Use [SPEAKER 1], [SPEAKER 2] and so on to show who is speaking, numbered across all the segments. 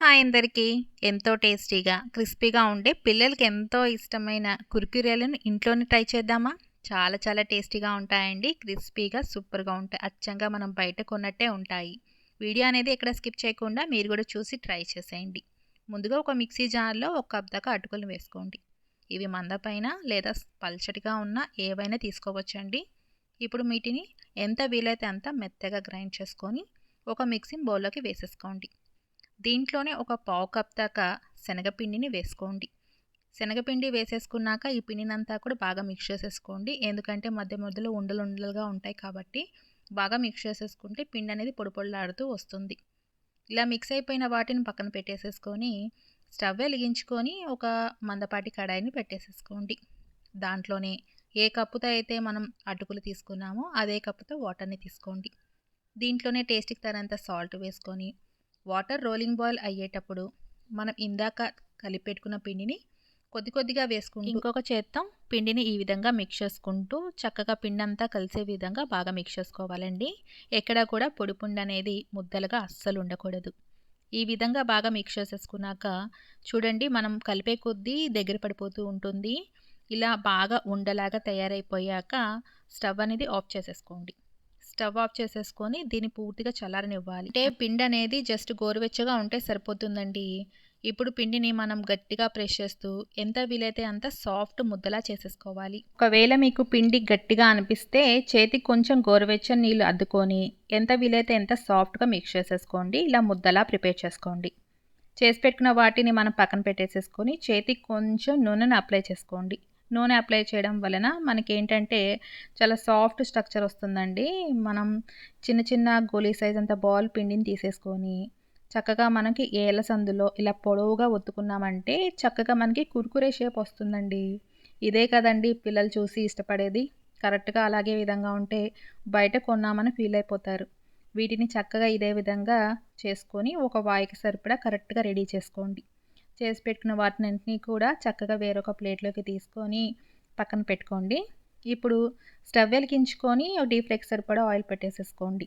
[SPEAKER 1] Hi అందరికీ ఎంతో టేస్టీగా క్రిస్పీగా ఉండే పిల్లలకి ఎంతో ఇష్టమైన కుర్కురేలను ఇంట్లోనే ట్రై చేద్దామా? చాలా చాలా టేస్టీగా ఉంటాయండి. క్రిస్పీగా సూపర్గా ఉంటాయి. అచ్చంగా మనం బయట కొన్నట్టే ఉంటాయి. వీడియో అనేది ఎక్కడ స్కిప్ చేయకుండా మీరు కూడా చూసి ట్రై చేసేయండి. ముందుగా ఒక మిక్సీ జార్లో ఒక కప్ దాకా అటుకులు వేసుకోండి. ఇవి మందపైన లేదా పల్చటిగా ఉన్న ఏవైనా తీసుకోవచ్చండి. ఇప్పుడు వీటిని ఎంత వీలైతే అంత మెత్తగా గ్రైండ్ చేసుకొని ఒక మిక్సింగ్ బౌల్లోకి వేసేసుకోండి. దీంట్లోనే ఒక పావు కప్ దాకా శనగపిండిని వేసుకోండి. శనగపిండి వేసేసుకున్నాక ఈ పిండినంతా కూడా బాగా మిక్స్ చేసేసుకోండి. ఎందుకంటే మధ్య మధ్యలో ఉండలు ఉండలుగా ఉంటాయి కాబట్టి బాగా మిక్స్ చేసేసుకుంటే పిండి అనేది పొడిపొడలాడుతూ వస్తుంది. ఇలా మిక్స్ అయిపోయిన వాటిని పక్కన పెట్టేసేసుకొని స్టవ్ వెలిగించుకొని ఒక మందపాటి కడాయిని పెట్టేసేసుకోండి. దాంట్లోనే ఏ కప్పుతో అయితే మనం అటుకులు తీసుకున్నామో అదే కప్పుతో వాటర్ని తీసుకోండి. దీంట్లోనే టేస్ట్కి తరంత సాల్ట్ వేసుకొని వాటర్ రోలింగ్ బాయిల్ అయ్యేటప్పుడు మనం ఇందాక కలిపెట్టుకున్న పిండిని కొద్ది కొద్దిగా వేసుకుంటూ ఇంకొక చేత్తం పిండిని ఈ విధంగా మిక్స్ చేసుకుంటూ చక్కగా పిండి అంతా కలిసే విధంగా బాగా మిక్స్ చేసుకోవాలండి. ఎక్కడ కూడా పొడి పిండి అనేది ముద్దలుగా అస్సలు ఉండకూడదు. ఈ విధంగా బాగా మిక్స్ చేసేసుకున్నాక చూడండి మనం కలిపే కొద్దీ దగ్గర పడిపోతూ ఉంటుంది. ఇలా బాగా ఉండలాగా తయారైపోయాక స్టవ్ అనేది ఆఫ్ చేసేసుకోండి. స్టవ్ ఆఫ్ చేసేసుకొని దీన్ని పూర్తిగా చల్లారనివ్వాలి. అంటే పిండి అనేది జస్ట్ గోరువెచ్చగా ఉంటే సరిపోతుందండి. ఇప్పుడు పిండిని మనం గట్టిగా ప్రెస్ చేస్తూ ఎంత వీలైతే అంత సాఫ్ట్ ముద్దలా చేసేసుకోవాలి. ఒకవేళ మీకు పిండి గట్టిగా అనిపిస్తే చేతికి కొంచెం గోరువెచ్చని నీళ్ళు అద్దుకొని ఎంత వీలైతే ఎంత సాఫ్ట్గా మిక్స్ చేసేసుకోండి. ఇలా ముద్దలా ప్రిపేర్ చేసుకోండి. చేసి పెట్టుకున్న వాటిని మనం పక్కన పెట్టేసేసుకొని చేతికి కొంచెం నూనెను అప్లై చేసుకోండి. నూనె అప్లై చేయడం వలన మనకి ఏంటంటే చాలా సాఫ్ట్ స్ట్రక్చర్ వస్తుందండి. మనం చిన్న చిన్న గోలీ సైజ్ అంత బాల్ పిండిని తీసేసుకొని చక్కగా మనకి ఏళ్ళ సందులో ఇలా పొడవుగా ఒత్తుకున్నామంటే చక్కగా మనకి కుర్కురే షేప్ వస్తుందండి. ఇదే కదండి పిల్లలు చూసి ఇష్టపడేది. కరెక్ట్గా అలాగే విధంగా ఉంటే బయట కొన్నామని ఫీల్ అయిపోతారు. వీటిని చక్కగా ఇదే విధంగా చేసుకొని ఒక వాయికి సరిపడా కరెక్ట్గా రెడీ చేసుకోండి. చేసి పెట్టుకున్న వాటినన్నింటినీ కూడా చక్కగా వేరొక ప్లేట్లోకి తీసుకొని పక్కన పెట్టుకోండి. ఇప్పుడు స్టవ్ వెలిగించుకొని డీప్ ఫ్లేక్ సరిపడా ఆయిల్ పెట్టేసేసుకోండి.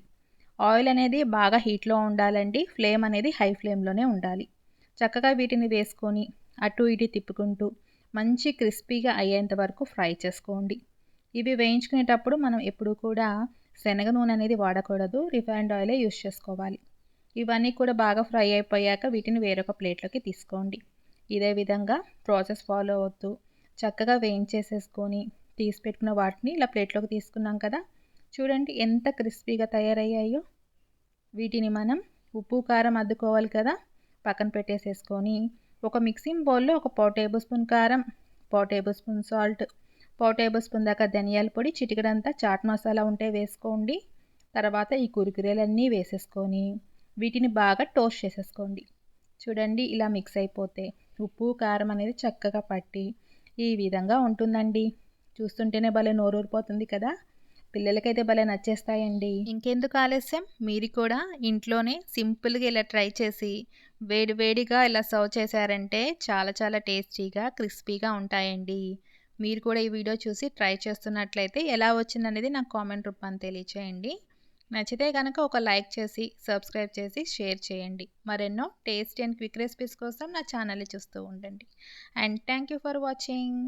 [SPEAKER 1] ఆయిల్ అనేది బాగా హీట్లో ఉండాలండి. ఫ్లేమ్ అనేది హై ఫ్లేమ్లోనే ఉండాలి. చక్కగా వీటిని వేసుకొని అటు ఇటు తిప్పుకుంటూ మంచి క్రిస్పీగా అయ్యేంత వరకు ఫ్రై చేసుకోండి. ఇవి వేయించుకునేటప్పుడు మనం ఎప్పుడూ కూడా శనగ నూనె అనేది వాడకూడదు. రిఫైన్డ్ ఆయిలే యూస్ చేసుకోవాలి. ఇవన్నీ కూడా బాగా ఫ్రై అయిపోయాక వీటిని వేరొక ప్లేట్లోకి తీసుకోండి. ఇదే విధంగా ప్రాసెస్ ఫాలో అవుతూ చక్కగా వేయించేసేసుకొని తీసి పెట్టుకున్న వాటిని ఇలా ప్లేట్లోకి తీసుకున్నాం కదా. చూడండి ఎంత క్రిస్పీగా తయారయ్యాయో. వీటిని మనం ఉప్పు కారం అద్దుకోవాలి కదా. పక్కన పెట్టేసేసుకొని ఒక మిక్సింగ్ బౌల్లో ఒక పావు టేబుల్ స్పూన్ కారం పావు టేబుల్ స్పూన్ సాల్ట్ పావు టేబుల్ స్పూన్ దాకా ధనియాల పొడి చిటికడంతా చాట్ మసాలా ఉంటే వేసుకోండి. తర్వాత ఈ కురుకురేలన్నీ వేసేసుకొని వీటిని బాగా టోస్ట్ చేసేసుకోండి. చూడండి ఇలా మిక్స్ అయిపోతే ఉప్పు కారం అనేది చక్కగా పట్టి ఈ విధంగా ఉంటుందండి. చూస్తుంటేనే భలే నోరూరిపోతుంది కదా? పిల్లలకైతే భలే నచ్చేస్తాయండి. ఇంకెందుకు ఆలస్యం? మీరు కూడా ఇంట్లోనే సింపుల్గా ఇలా ట్రై చేసి వేడివేడిగా ఇలా సర్వ్ చేశారంటే చాలా చాలా టేస్టీగా క్రిస్పీగా ఉంటాయండి. మీరు కూడా ఈ వీడియో చూసి ట్రై చేస్తున్నట్లయితే ఎలా వచ్చిందనేది నాకు కామెంట్ రూపాన్ని తెలియచేయండి. నచ్చితే కనుక ఒక లైక్ చేసి సబ్స్క్రైబ్ చేసి షేర్ చేయండి. మరెన్నో టేస్టీ అండ్ క్విక్ రెసిపీస్ కోసం నా ఛానల్ని చూస్తూ ఉండండి. And thank you for watching.